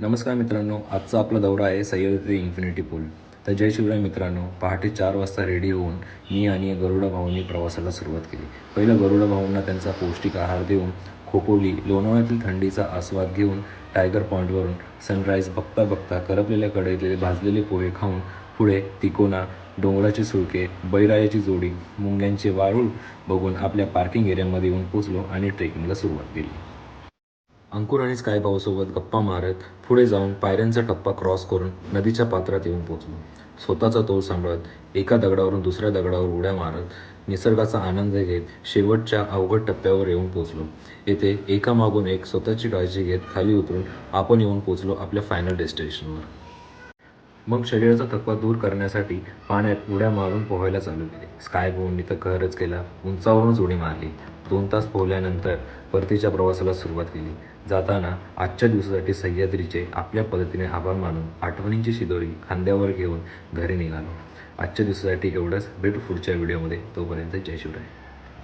नमस्कार मित्रांनो आजचा आपला दौरा आहे सह्याद्री इन्फिनिटी पूल तर जय शिवराय मित्रांनो पहाटे चार वाजता रेडी होऊन मी आणि गरुडा भाऊंनी प्रवासाला सुरुवात केली. पहिलं गरुडा भाऊंना त्यांचा पौष्टिक आहार देऊन खोपोली लोणावळ्यातील थंडीचा आस्वाद घेऊन टायगर पॉईंटवरून सनराईज बघता बघता करपलेल्या कढईतले भाजलेले पोहे खाऊन पुढे तिकोना डोंगराचे सुळके बैरायाची जोडी मुंग्यांचे वारूळ बघून आपल्या पार्किंग एरियामध्ये येऊन पोचलो आणि ट्रेकिंगला सुरुवात केली. अंकुर आणि स्कायबाऊसोबत गप्पा मारत पुढे जाऊन पायऱ्यांचा टप्पा क्रॉस करून नदीच्या पात्रात येऊन पोचलो स्वतःचा तोल सांभाळत एका दगडावरून दुसऱ्या दगडावर उड्या मारत निसर्गाचा आनंद घेत शेवटच्या अवघड टप्प्यावर येऊन पोचलो येथे एकामागून एक स्वतःची काळजी घेत खाली उतरून आपण येऊन पोचलो आपल्या फायनल डेस्टिनेशनवर मग शरीराचा थकवा दूर करण्यासाठी पाण्यात उड्या मारून पोहायला चालू केले. स्काय भाऊंनी तर कहरच केला. उंचावरूनच उडी मारली. दोन तास पोहल्यानंतर परतीच्या प्रवासाला सुरुवात केली. जाताना आजच्या दिवसासाठी सह्याद्रीचे आपल्या पद्धतीने आभार मानून आठवणींची शिदोरी खांद्यावर घेऊन घरी निघालो. आजच्या दिवसासाठी एवढंच. भेटू पुढच्या व्हिडिओमध्ये. तोपर्यंत जय शिवराय.